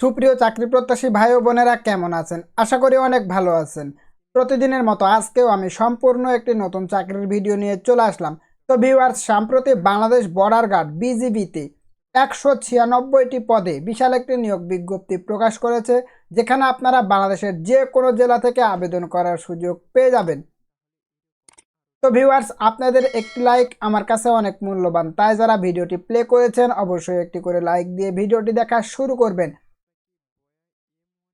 সুপ্রিয় চাকরি প্রত্যাশী ভাই বোনেরা কেমন আছেন? আশা করি অনেক ভালো আছেন। প্রতিদিনের মতো আজকেও আমি সম্পূর্ণ একটি নতুন চাকরির ভিডিও নিয়ে চলে আসলাম। তো ভিউয়ার্স সাম্প্রতি বাংলাদেশ বর্ডার গার্ড বিজিবিতে একশো ছিয়ানব্বইটি পদে বিশাল একটি নিয়োগ বিজ্ঞপ্তি প্রকাশ করেছে, যেখানে আপনারা বাংলাদেশের যে কোনো জেলা থেকে আবেদন করার সুযোগ পেয়ে যাবেন। তো ভিউয়ার্স, আপনাদের একটি লাইক আমার কাছে অনেক মূল্যবান। তাই যারা ভিডিওটি প্লে করেছেন, অবশ্যই একটি করে লাইক দিয়ে ভিডিওটি দেখা শুরু করবেন।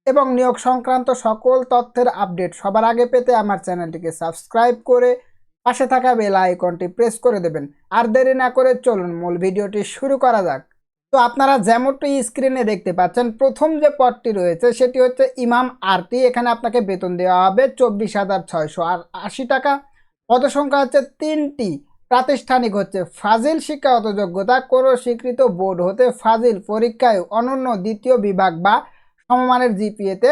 এবং নিয়োগ সংক্রান্ত সকল তথ্যের আপডেট সবার আগে পেতে আমার চ্যানেলটিকে সাবস্ক্রাইব করে পাশে থাকা বেল আইকনটি প্রেস করে দেবেন। আর দেরি না করে চলুন মূল ভিডিওটি শুরু করা যাক। তো আপনারা যেমনটি স্ক্রিনে দেখতে পাচ্ছেন, প্রথম যে পদটি রয়েছে সেটি হচ্ছে ইমাম আরটি এখানে আপনাকে বেতন দেওয়া হবে চব্বিশ হাজার ছয়শো আর আশি টাকা। পদসংখ্যা হচ্ছে তিনটি। প্রাতিষ্ঠানিক হচ্ছে ফাজিল শিক্ষাগত যোগ্যতা। কোনো স্বীকৃত বোর্ড হতে ফাজিল পরীক্ষায় অনন্য দ্বিতীয় বিভাগ বা সমমানের জিপিএতে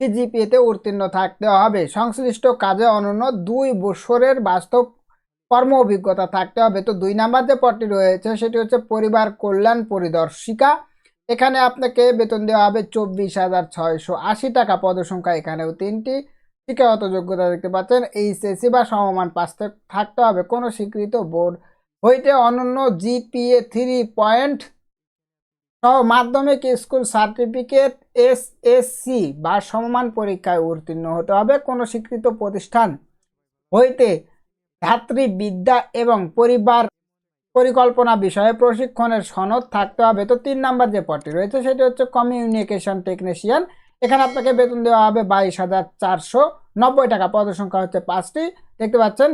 জিপিএতে উত্তীর্ণ থাকতে হবে। সংশ্লিষ্ট কাজে অনন্য দুই বছরের বাস্তব কর্ম অভিজ্ঞতা থাকতে হবে। তো দুই নাম্বার যে পদটি রয়েছে, সেটি হচ্ছে পরিবার কল্যাণ পরিদর্শিকা। এখানে আপনাকে বেতন দেওয়া হবে চব্বিশ হাজার ছয়শো আশি টাকা। পদসংখ্যা এখানেও তিনটি। শিক্ষাগত যোগ্যতা দেখতে পাচ্ছেন, এইচএসসি বা সমমান পাস থাকতে হবে। কোনো স্বীকৃত বোর্ড হইতে অনন্য জিপিএ থ্রি পয়েন্ট সহ মাধ্যমিক স্কুল সার্টিফিকেট এস এসসি বা সমমান পরীক্ষায় উত্তীর্ণ হতে হবে কোনো স্বীকৃত প্রতিষ্ঠান হইতে ধাত্রী বিদ্যা এবং পরিবার পরিকল্পনা বিষয়ে প্রশিক্ষণের সনদ থাকতে হবে। তো তিন নাম্বার যে পদটি রয়েছে সেটি হচ্ছে কমিউনিকেশন টেকনিশিয়ান। এখানে আপনাকে বেতন দেওয়া হবে বাইশ হাজার চারশো নব্বই টাকা। পদসংখ্যা হচ্ছে পাঁচটি। দেখতে পাচ্ছেন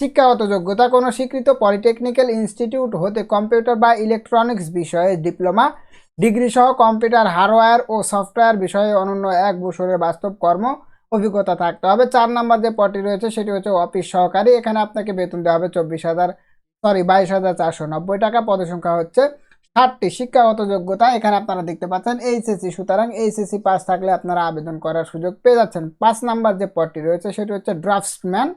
শিক্ষাগত যোগ্যতা কোনো স্বীকৃত পলিটেকনিক্যাল ইনস্টিটিউট হতে কম্পিউটার বা ইলেকট্রনিক্স বিষয়ে ডিপ্লোমা, ডিগ্রি সহ কম্পিউটার হার্ডওয়্যার ও সফটওয়্যার বিষয়ে অনন্য এক বছরের বাস্তব কর্ম অভিজ্ঞতা থাকতে হবে। চার নাম্বার যে পদটি রয়েছে সেটি হচ্ছে অফিস সহকারী। এখানে আপনাকে বেতন দেওয়া হবে চব্বিশ হাজার, সরি, বাইশ হাজার চারশো নব্বই টাকা। পদসংখ্যা হচ্ছে ষাটটি। শিক্ষাগত যোগ্যতা, এখানে আপনারা দেখতে পাচ্ছেন এইচএসসি সুতরাং এইচএসসি পাস থাকলে আপনারা আবেদন করার সুযোগ পেয়ে যাচ্ছেন। পাঁচ নাম্বার যে পদটি রয়েছে সেটি হচ্ছে ড্রাফটসম্যান।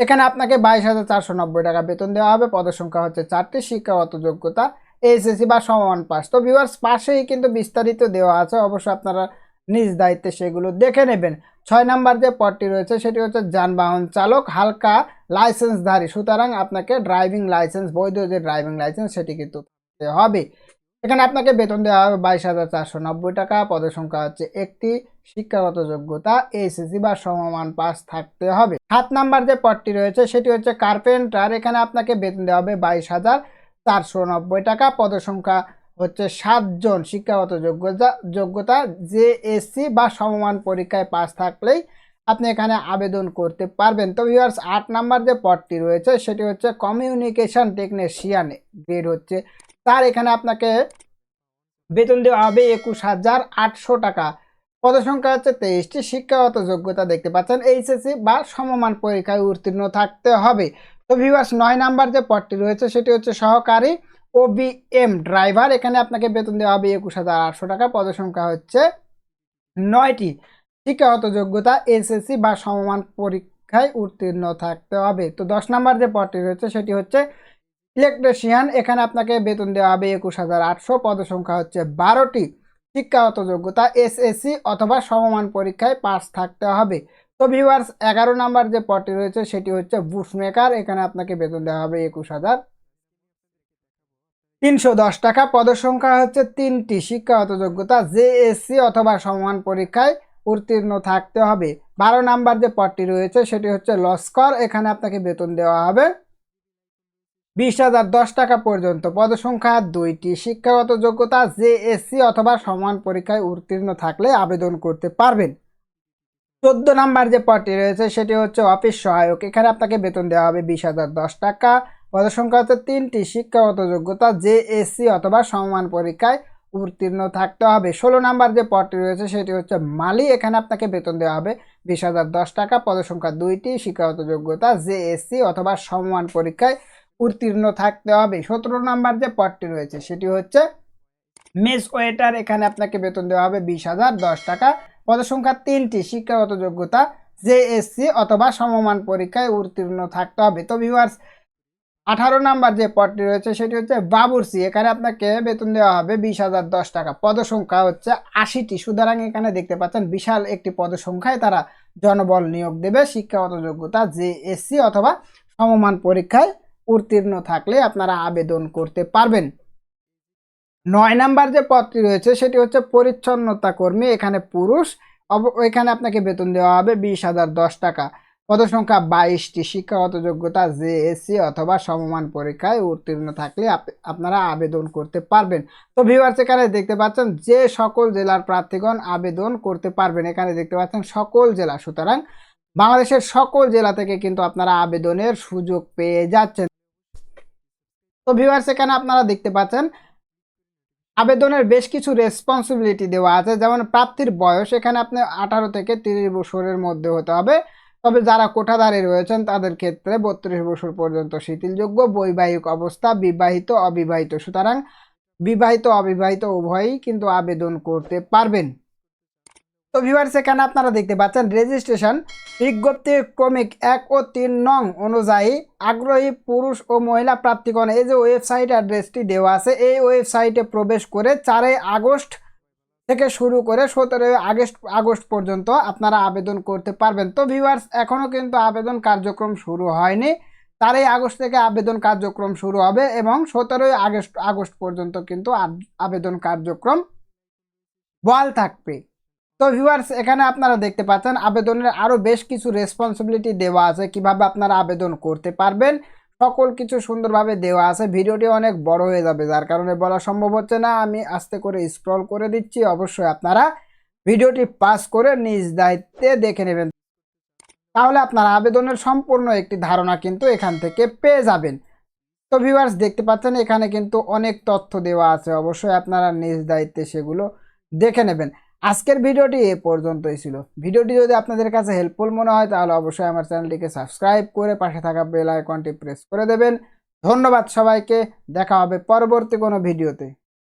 এখানে আপনাকে বাইশ হাজার চারশো নব্বই টাকা বেতন দেওয়া হবে পদসংখ্যা হচ্ছে চারটি শিক্ষাগত যোগ্যতা এইচএসসি বা সমমান পাস। তো ভিউয়ার্স পাশেই কিন্তু বিস্তারিত দেওয়া আছে, অবশ্যই আপনারা নিজ দায়িত্বে সেগুলো দেখে নেবেন। ছয় নাম্বার যে পদটি রয়েছে, সেটি হচ্ছে যানবাহন চালক, হালকা লাইসেন্সধারী সুতরাং আপনাকে ড্রাইভিং লাইসেন্স বৈধ যে ড্রাইভিং লাইসেন্স সেটি কিন্তু হবে। এখানে আপনাকে বেতন দেওয়া হবে বাইশ হাজার চারশো নব্বই টাকা, পদের সংখ্যা হচ্ছে একটি, শিক্ষাগত যোগ্যতা এসএসসি বা সমমান পাস থাকতে হবে। সাত নাম্বার যে পদটি রয়েছে, সেটি হচ্ছে কার্পেন্টার। এখানে আপনাকে বেতন দেওয়া হবে বাইশ হাজার চারশো নব্বই টাকা, পদের সংখ্যা হচ্ছে সাতজন শিক্ষাগত যোগ্যতা যোগ্যতা জেএসসি বা সমমান পরীক্ষায় পাস থাকলেই আপনি এখানে আবেদন করতে পারবেন। তো ভিউয়ার্স আট নাম্বার যে পদটি রয়েছে, সেটি হচ্ছে কমিউনিকেশন টেকনিশিয়ান গ্রেড হচ্ছে তার এখানে আপনাকে বেতন দেওয়া হবে একুশ হাজার আটশো টাকা। পদসংখ্যা হচ্ছে তেইশটি। শিক্ষাগত যোগ্যতা দেখতে পাচ্ছেন, এইচএসসি বা সমমান পরীক্ষায় উত্তীর্ণ থাকতে হবে। তো ভিউয়ার্স নয় নাম্বার যে পদটি রয়েছে, সেটি হচ্ছে সহকারী ওবিএম ড্রাইভার এখানে আপনাকে বেতন দেওয়া হবে একুশ হাজার আটশো টাকা, পদসংখ্যা হচ্ছে নয়টি। শিক্ষাগত যোগ্যতা এসএসসি বা সমমান পরীক্ষায় উত্তীর্ণ থাকতে হবে। তো দশ নাম্বার যে পদটি রয়েছে, সেটি হচ্ছে ইলেকট্রিশিয়ান, এখানে আপনাকে বেতন দেওয়া হবে একুশ হাজার আটশো পদসংখ্যা হচ্ছে বারোটি। শিক্ষাগত যোগ্যতা, এসএসসি অথবা সমমান পরীক্ষায় পাস থাকতে হবে। তো ভিউয়ার্স এগারো নাম্বার যে পদটি রয়েছে, সেটি হচ্ছে বুশমেকার এখানে আপনাকে বেতন দেওয়া হবে একুশ হাজার তিনশো দশ টাকা। পদসংখ্যা হচ্ছে তিনটি। শিক্ষাগত যোগ্যতা, জেএসসি অথবা সমান পরীক্ষায় উত্তীর্ণ থাকতে হবে। বারো নাম্বার যে পদটি রয়েছে, সেটি হচ্ছে লস্কর। এখানে আপনাকে বেতন দেওয়া হবে বিশ হাজার দশ টাকা পর্যন্ত। পদসংখ্যা দুইটি। শিক্ষাগত যোগ্যতা জেএসসি অথবা সমান পরীক্ষায় উত্তীর্ণ থাকলে আবেদন করতে পারবেন। চোদ্দ নাম্বার যে পদটি রয়েছে, সেটি হচ্ছে অফিস সহায়ক। এখানে আপনাকে বেতন দেওয়া হবে বিশ হাজার দশ টাকা। পদসংখ্যা হচ্ছে তিনটি। শিক্ষাগত যোগ্যতা জেএসসি অথবা সমমান পরীক্ষায় উত্তীর্ণ থাকতে হবে। ষোলো নাম্বার যে পদটি রয়েছে, সেটি হচ্ছে মালি। এখানে আপনাকে বেতন দেওয়া হবে বিশ হাজার দশ টাকা। পদসংখ্যা দুইটি। শিক্ষাগত যোগ্যতা জেএসসি অথবা সমমান পরীক্ষায় উত্তীর্ণ থাকতে হবে। সতেরো নাম্বার যে পদটি রয়েছে, সেটি হচ্ছে মেস ওয়েটার। এখানে আপনাকে বেতন দেওয়া হবে বিশ হাজার দশ টাকা। পদসংখ্যা তিনটি, শিক্ষাগত যোগ্যতা জেএসসি অথবা সমমান পরীক্ষায় উত্তীর্ণ থাকতে হবে। তো ভিউয়ার্স আঠারো নাম্বার যে পদটি রয়েছে, সেটি হচ্ছে বাবুরসি এখানে আপনাকে বেতন দেওয়া হবে বিশ হাজার দশ টাকা। পদসংখ্যা হচ্ছে আশিটি। সুতরাং এখানে দেখতে পাচ্ছেন বিশাল একটি পদসংখ্যায় তারা জনবল নিয়োগ দেবে। শিক্ষাগত যোগ্যতা জেএসসি অথবা সমমান পরীক্ষায় উত্তীর্ণ থাকলে আপনারা আবেদন করতে পারবেন। নয় নাম্বার যে পদটি রয়েছে, সেটি হচ্ছে পরিচ্ছন্নতা কর্মী, এখানে পুরুষ। এখানে আপনাকে বেতন দেওয়া হবে বিশ হাজার দশ টাকা। পদসংখ্যা বাইশটি, শিক্ষাগত যোগ্যতা জেএসসি অথবা সমমান পরীক্ষায় উত্তীর্ণ থাকলে আপনারা আবেদন করতে পারবেন। তো ভিউয়ার্স এখানে দেখতে পাচ্ছেন যে সকল জেলার প্রার্থীগণ আবেদন করতে পারবেন। এখানে দেখতে পাচ্ছেন সকল জেলা। সুতরাং বাংলাদেশের সকল জেলা থেকে কিন্তু আপনারা আবেদনের সুযোগ পেয়ে যাচ্ছেন। তো ভিউয়ার্স এখানে আপনারা দেখতে পাচ্ছেন, আবেদনের বেশ কিছু রেসপন্সিবিলিটি দেওয়া আছে। যেমন প্রার্থীর বয়স এখানে আপনি আঠারো থেকে তিরিশ বছরের মধ্যে হতে হবে। তবে যারা কোঠাধারী রয়েছেন, তাদের ক্ষেত্রে বত্রিশ বছর পর্যন্ত শিথিলযোগ্য, বৈবাহিক অবস্থা, বিবাহিত, অবিবাহিত। সুতরাং বিবাহিত, অবিবাহিত উভয়ই কিন্তু আবেদন করতে পারবেন। তো ভিউয়ার্স এখানে আপনারা দেখতে পাচ্ছেন রেজিস্ট্রেশন বিজ্ঞপ্তির ক্রমিক এক ও তিন নং অনুযায়ী আগ্রহী পুরুষ ও মহিলা প্রার্থীগণ, এই যে ওয়েবসাইট অ্যাড্রেসটি দেওয়া আছে, এই ওয়েবসাইটে প্রবেশ করে চারই আগস্ট থেকে শুরু করে সতেরোই আগস্ট আগস্ট পর্যন্ত আপনারা আবেদন করতে পারবেন। তো ভিউয়ার্স এখনও কিন্তু আবেদন কার্যক্রম শুরু হয়নি। চারই আগস্ট থেকে আবেদন কার্যক্রম শুরু হবে এবং সতেরোই আগস্ট আগস্ট পর্যন্ত কিন্তু আব- আবেদন কার্যক্রম বহাল থাকবে। তো ভিউয়ার্স এখানে আপনারা দেখতে পাচ্ছেন, আবেদনের আরও বেশ কিছু রেসপন্সিবিলিটি দেওয়া আছে, কীভাবে আপনারা আবেদন করতে পারবেন, সকল কিছু সুন্দরভাবে দেওয়া আছে। ভিডিওটি অনেক বড় হয়ে যাবে, যার কারণে বলা সম্ভব হচ্ছে না। আমি আস্তে করে স্ক্রল করে দিচ্ছি, অবশ্যই আপনারা ভিডিওটি পাস করে নিজ দায়িত্বে দেখে নেবেন। তাহলে আপনারা আবেদনের সম্পূর্ণ একটি ধারণা কিন্তু এখান থেকে পেয়ে যাবেন। তো ভিউয়ার্স দেখতে পাচ্ছেন, এখানে কিন্তু অনেক তথ্য দেওয়া আছে, অবশ্যই আপনারা নিজ দায়িত্বে সেগুলো দেখে নেবেন। আজকের ভিডিওটি এ পর্যন্তই ছিল। ভিডিওটি যদি আপনাদের কাছে হেল্পফুল মনে হয়, তাহলে অবশ্যই আমার চ্যানেলটিকে সাবস্ক্রাইব করে পাশে থাকা বেল আইকনটি প্রেস করে দেবেন। ধন্যবাদ সবাইকে। দেখা হবে পরবর্তী কোনো ভিডিওতে।